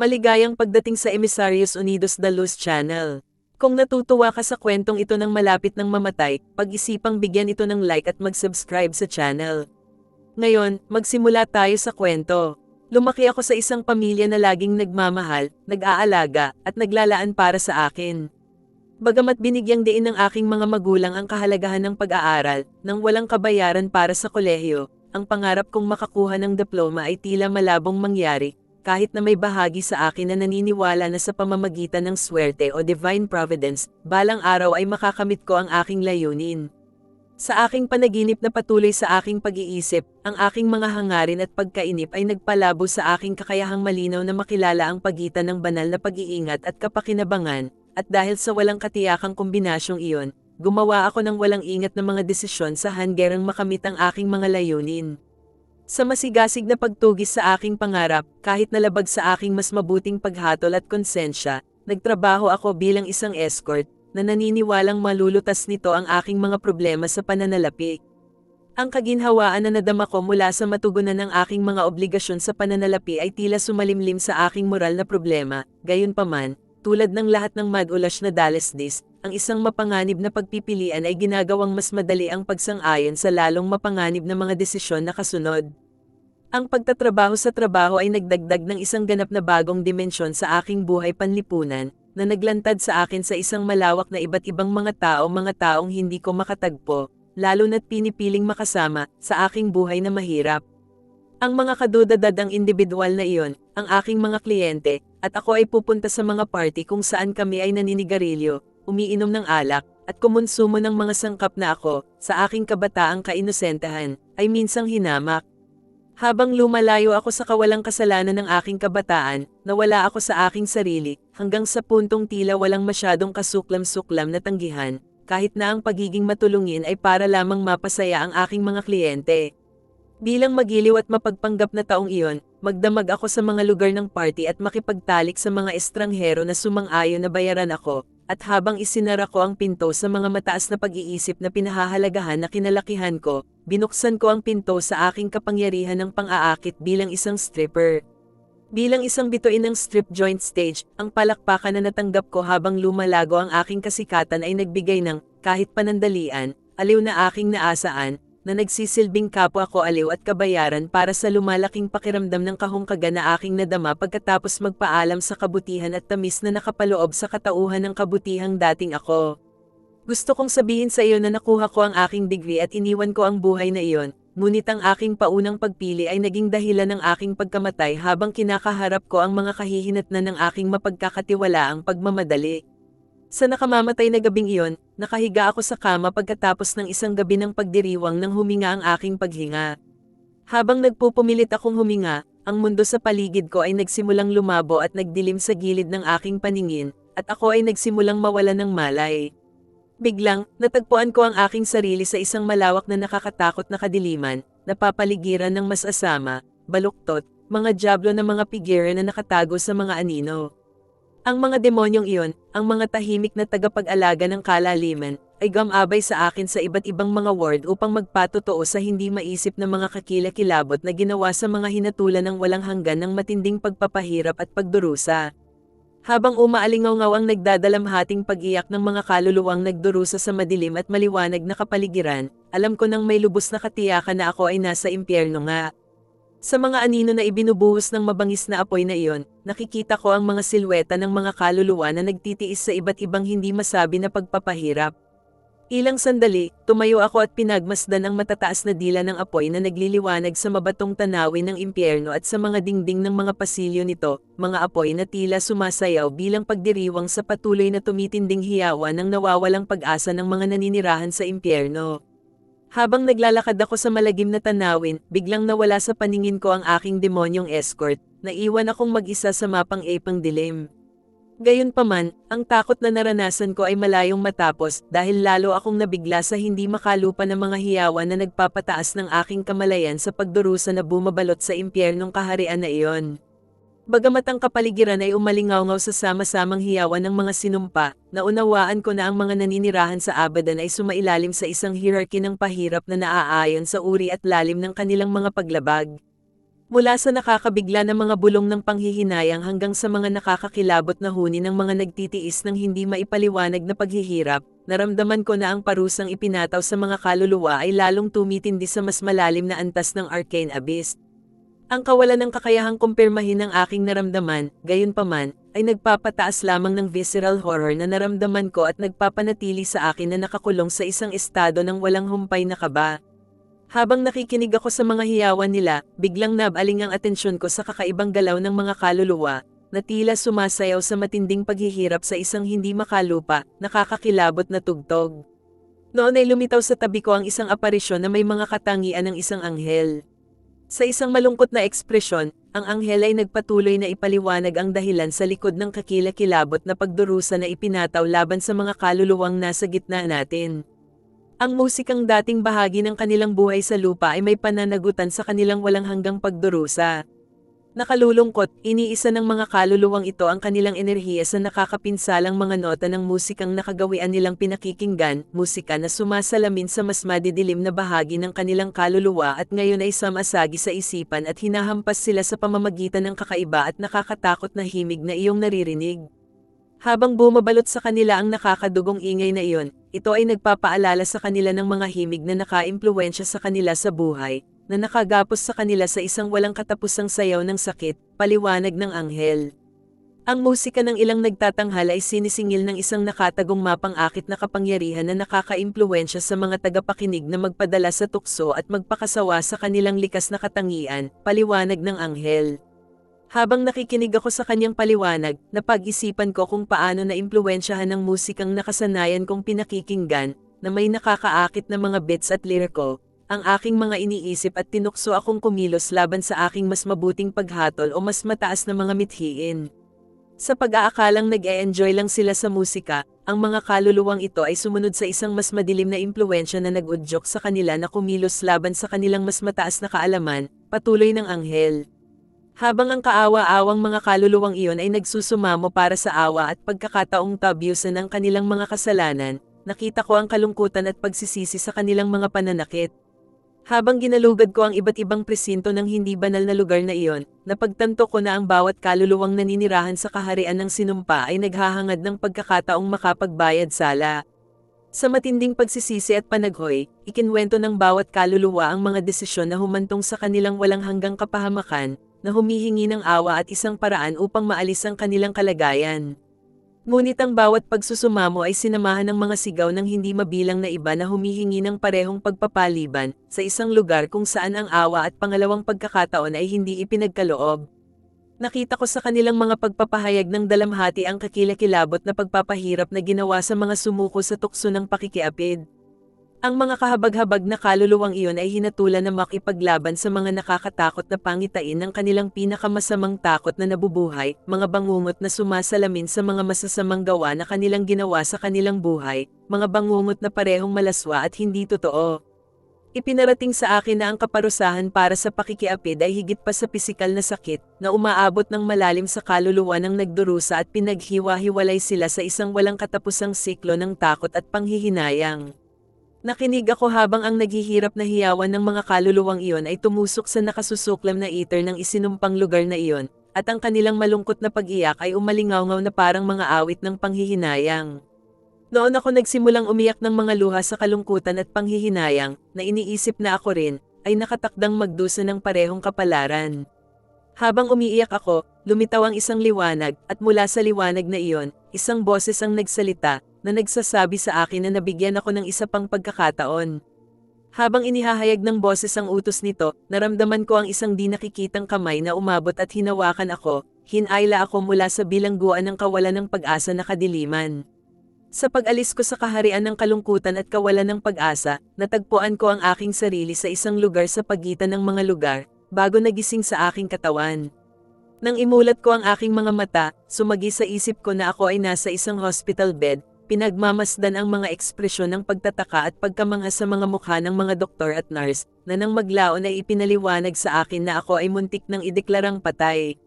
Maligayang pagdating sa Emisarios Unidos da Luz Channel. Kung natutuwa ka sa kwentong ito ng malapit ng mamatay, pag-isipang bigyan ito ng like at mag-subscribe sa channel. Ngayon, magsimula tayo sa kwento. Lumaki ako sa isang pamilya na laging nagmamahal, nag-aalaga, at naglalaan para sa akin. Bagamat binigyang diin ng aking mga magulang ang kahalagahan ng pag-aaral, nang walang kabayaran para sa kolehiyo, ang pangarap kong makakuha ng diploma ay tila malabong mangyari, kahit na may bahagi sa akin na naniniwala na sa pamamagitan ng swerte o divine providence, balang araw ay makakamit ko ang aking layunin. Sa aking panaginip na patuloy sa aking pag-iisip, ang aking mga hangarin at pagkainip ay nagpalabo sa aking kakayahang malinaw na makilala ang pagitan ng banal na pag-iingat at kapakinabangan, at dahil sa walang katiyakang kombinasyong iyon, gumawa ako ng walang ingat na mga desisyon sa hanggerang makamit ang aking mga layunin. Sa masigasig na pagtugis sa aking pangarap, kahit nalabag sa aking mas mabuting paghatol at konsensya, nagtrabaho ako bilang isang escort, na naniniwalang malulutas nito ang aking mga problema sa pananalapi. Ang kaginhawaan na nadama ko mula sa matugunan ng aking mga obligasyon sa pananalapi ay tila sumalimlim sa aking moral na problema, gayunpaman, tulad ng lahat ng madulas na dalesdis, ang isang mapanganib na pagpipilian ay ginagawang mas madali ang pagsang-ayon sa lalong mapanganib na mga desisyon na kasunod. Ang pagtatrabaho sa trabaho ay nagdagdag ng isang ganap na bagong dimensyon sa aking buhay panlipunan, na naglantad sa akin sa isang malawak na iba't ibang mga tao mga taong hindi ko makatagpo, lalo na't pinipiling makasama sa aking buhay na mahirap. Ang mga kadudadad ang individual na iyon, ang aking mga kliyente, at ako ay pupunta sa mga party kung saan kami ay naninigarilyo, umiinom ng alak, at kumonsumo ng mga sangkap na ako, sa aking kabataang kainosentahan, ay minsang hinamak. Habang lumalayo ako sa kawalang kasalanan ng aking kabataan, nawala ako sa aking sarili, hanggang sa puntong tila walang masyadong kasuklam-suklam na tanggihan, kahit na ang pagiging matulungin ay para lamang mapasaya ang aking mga kliyente. Bilang magiliw at mapagpanggap na taong iyon, magdamag ako sa mga lugar ng party at makipagtalik sa mga estranghero na sumang-ayon na bayaran ako, at habang isinara ko ang pinto sa mga mataas na pag-iisip na pinahahalagahan na kinalakihan ko, binuksan ko ang pinto sa aking kapangyarihan ng pang-aakit bilang isang stripper. Bilang isang bituin ng strip joint stage, ang palakpakan na natanggap ko habang lumalago ang aking kasikatan ay nagbigay ng, kahit panandalian, aliw na aking naasaan, na nagsisilbing kapwa ko aliw at kabayaran para sa lumalaking pakiramdam ng kahungkagan na aking nadama pagkatapos magpaalam sa kabutihan at tamis na nakapaloob sa katauhan ng kabutihang dating ako. Gusto kong sabihin sa iyo na nakuha ko ang aking degree at iniwan ko ang buhay na iyon, ngunit ang aking paunang pagpili ay naging dahilan ng aking pagkamatay habang kinakaharap ko ang mga kahihinatnan ng aking mapagkakatiwalaang pagmamadali. Sa nakamamatay na gabing iyon, nakahiga ako sa kama pagkatapos ng isang gabi ng pagdiriwang nang huminga ang aking paghinga. Habang nagpupumilit akong huminga, ang mundo sa paligid ko ay nagsimulang lumabo at nagdilim sa gilid ng aking paningin, at ako ay nagsimulang mawala ng malay. Biglang, natagpuan ko ang aking sarili sa isang malawak na nakakatakot na kadiliman, napapaligiran ng mas asama, baluktot, mga jablo na mga pigire na nakatago sa mga anino. Ang mga demonyong iyon, ang mga tahimik na tagapag-alaga ng kalaliman, ay gamabay sa akin sa iba't ibang mga ward upang magpatotoo sa hindi maisip na mga kakilakilabot na ginawa sa mga hinatulan ng walang hanggan ng matinding pagpapahirap at pagdurusa. Habang umaalingaw ang nagdadalamhating pag-iyak ng mga kaluluwang nagdurusa sa madilim at maliwanag na kapaligiran, alam ko nang may lubos na katiyakan na ako ay nasa impyerno nga. Sa mga anino na ibinubuhos ng mabangis na apoy na iyon, nakikita ko ang mga silweta ng mga kaluluwa na nagtitiis sa iba't ibang hindi masabi na pagpapahirap. Ilang sandali, tumayo ako at pinagmasdan ang matataas na dila ng apoy na nagliliwanag sa mabatong tanawin ng impyerno at sa mga dingding ng mga pasilyo nito, mga apoy na tila sumasayaw bilang pagdiriwang sa patuloy na tumitinding hiyawan ng nawawalang pag-asa ng mga naninirahan sa impyerno. Habang naglalakad ako sa malagim na tanawin, biglang nawala sa paningin ko ang aking demonyong escort, naiwan akong mag-isa sa mapang-epang dilim. Gayunpaman, ang takot na naranasan ko ay malayong matapos dahil lalo akong nabigla sa hindi makalupa ng mga hiyawan na nagpapataas ng aking kamalayan sa pagdurusa na bumabalot sa impyernong kaharian na iyon. Bagamat ang kapaligiran ay umalingaw sa sama-samang hiyawan ng mga sinumpa, naunawaan ko na ang mga naninirahan sa Abadan ay sumailalim sa isang hierarchy ng pahirap na naaayon sa uri at lalim ng kanilang mga paglabag. Mula sa nakakabigla na mga bulong ng panghihinayang hanggang sa mga nakakakilabot na huni ng mga nagtitiis ng hindi maipaliwanag na paghihirap, naramdaman ko na ang parusang ipinataw sa mga kaluluwa ay lalong tumitindi sa mas malalim na antas ng arcane abyss. Ang kawalan ng kakayahang kumpirmahin ng aking naramdaman, gayunpaman, ay nagpapataas lamang ng visceral horror na naramdaman ko at nagpapanatili sa akin na nakakulong sa isang estado ng walang humpay na kaba. Habang nakikinig ako sa mga hiyawan nila, biglang nabaling ang atensyon ko sa kakaibang galaw ng mga kaluluwa, na tila sumasayaw sa matinding paghihirap sa isang hindi makalupa, nakakakilabot na tugtog. Noon ay lumitaw sa tabi ko ang isang aparisyon na may mga katangian ng isang anghel. Sa isang malungkot na ekspresyon, ang anghel ay nagpatuloy na ipaliwanag ang dahilan sa likod ng kakilakilabot na pagdurusa na ipinataw laban sa mga kaluluwang nasa gitna natin. Ang musikang dating bahagi ng kanilang buhay sa lupa ay may pananagutan sa kanilang walang hanggang pagdurusa. Nakalulungkot, iniisa ng mga kaluluwang ito ang kanilang enerhiya sa nakakapinsalang mga nota ng musikang nakagawian nilang pinakikinggan, musika na sumasalamin sa mas madidilim na bahagi ng kanilang kaluluwa at ngayon ay samasagi sa isipan at hinahampas sila sa pamamagitan ng kakaiba at nakakatakot na himig na iyong naririnig. Habang bumabalot sa kanila ang nakakadugong ingay na iyon, ito ay nagpapaalala sa kanila ng mga himig na nakaimpluensya sa kanila sa buhay, na nakagapos sa kanila sa isang walang katapusang sayaw ng sakit, paliwanag ng anghel. Ang musika ng ilang nagtatanghal ay sinisingil ng isang nakatagong mapang-akit na kapangyarihan na nakakaimpluensya sa mga tagapakinig na magpadala sa tukso at magpakasawa sa kanilang likas na katangian, paliwanag ng anghel. Habang nakikinig ako sa kanyang paliwanag, napag-isipan ko kung paano na impluensyahan ng musikang nakasanayan kong pinakikinggan, na may nakakaakit na mga beats at liriko, ang aking mga iniisip at tinukso akong kumilos laban sa aking mas mabuting paghatol o mas mataas na mga mithiin. Sa pag-aakalang nag-e-enjoy lang sila sa musika, ang mga kaluluwang ito ay sumunod sa isang mas madilim na impluensya na nag-udyok sa kanila na kumilos laban sa kanilang mas mataas na kaalaman, patuloy ng anghel. Habang ang kaawa-awang mga kaluluwang iyon ay nagsusumamo para sa awa at pagkakataong tabyusan ng kanilang mga kasalanan, nakita ko ang kalungkutan at pagsisisi sa kanilang mga pananakit. Habang ginalugad ko ang iba't ibang presinto ng hindi banal na lugar na iyon, napagtanto ko na ang bawat kaluluwang naninirahan sa kaharian ng sinumpa ay naghahangad ng pagkakataong makapagbayad sala. Sa matinding pagsisisi at panaghoy, ikinwento ng bawat kaluluwa ang mga desisyon na humantong sa kanilang walang hanggang kapahamakan, na humihingi ng awa at isang paraan upang maalis ang kanilang kalagayan. Ngunit ang bawat pagsusumamo ay sinamahan ng mga sigaw ng hindi mabilang na iba na humihingi ng parehong pagpapaliban sa isang lugar kung saan ang awa at pangalawang pagkakataon ay hindi ipinagkaloob. Nakita ko sa kanilang mga pagpapahayag ng dalamhati ang kakilakilabot na pagpapahirap na ginawa sa mga sumuko sa tukso ng pakikiapid. Ang mga kahabag-habag na kaluluwang iyon ay hinatulan na makipaglaban sa mga nakakatakot na pangitain ng kanilang pinakamasamang takot na nabubuhay, mga bangungot na sumasalamin sa mga masasamang gawa na kanilang ginawa sa kanilang buhay, mga bangungot na parehong malaswa at hindi totoo. Ipinarating sa akin na ang kaparusahan para sa pakikiapid ay higit pa sa pisikal na sakit, na umaabot ng malalim sa kaluluwa ng nagdurusa at pinaghiwa-hiwalay sila sa isang walang katapusang siklo ng takot at panghihinayang. Nakinig ako habang ang naghihirap na hiyawan ng mga kaluluwang iyon ay tumusok sa nakasusuklam na iter ng isinumpang lugar na iyon, at ang kanilang malungkot na pag-iyak ay umalingaw na parang mga awit ng panghihinayang. Noon ako nagsimulang umiyak ng mga luha sa kalungkutan at panghihinayang, na iniisip na ako rin, ay nakatakdang magdusa ng parehong kapalaran. Habang umiiyak ako, lumitaw ang isang liwanag, at mula sa liwanag na iyon, isang boses ang nagsalita, na nagsasabi sa akin na nabigyan ako ng isa pang pagkakataon. Habang inihahayag ng boses ang utos nito, naramdaman ko ang isang di nakikitang kamay na umabot at hinawakan ako, hinayla ako mula sa bilangguan ng kawalan ng pag-asa na kadiliman. Sa pag-alis ko sa kaharian ng kalungkutan at kawalan ng pag-asa, natagpuan ko ang aking sarili sa isang lugar sa pagitan ng mga lugar, bago nagising sa aking katawan. Nang imulat ko ang aking mga mata, sumagi sa isip ko na ako ay nasa isang hospital bed, Pinagmamasdan ang mga ekspresyon ng pagtataka at pagkamangha sa mga mukha ng mga doktor at nurse, na nang maglaon ay ipinaliwanag sa akin na ako ay muntik ng ideklarang patay.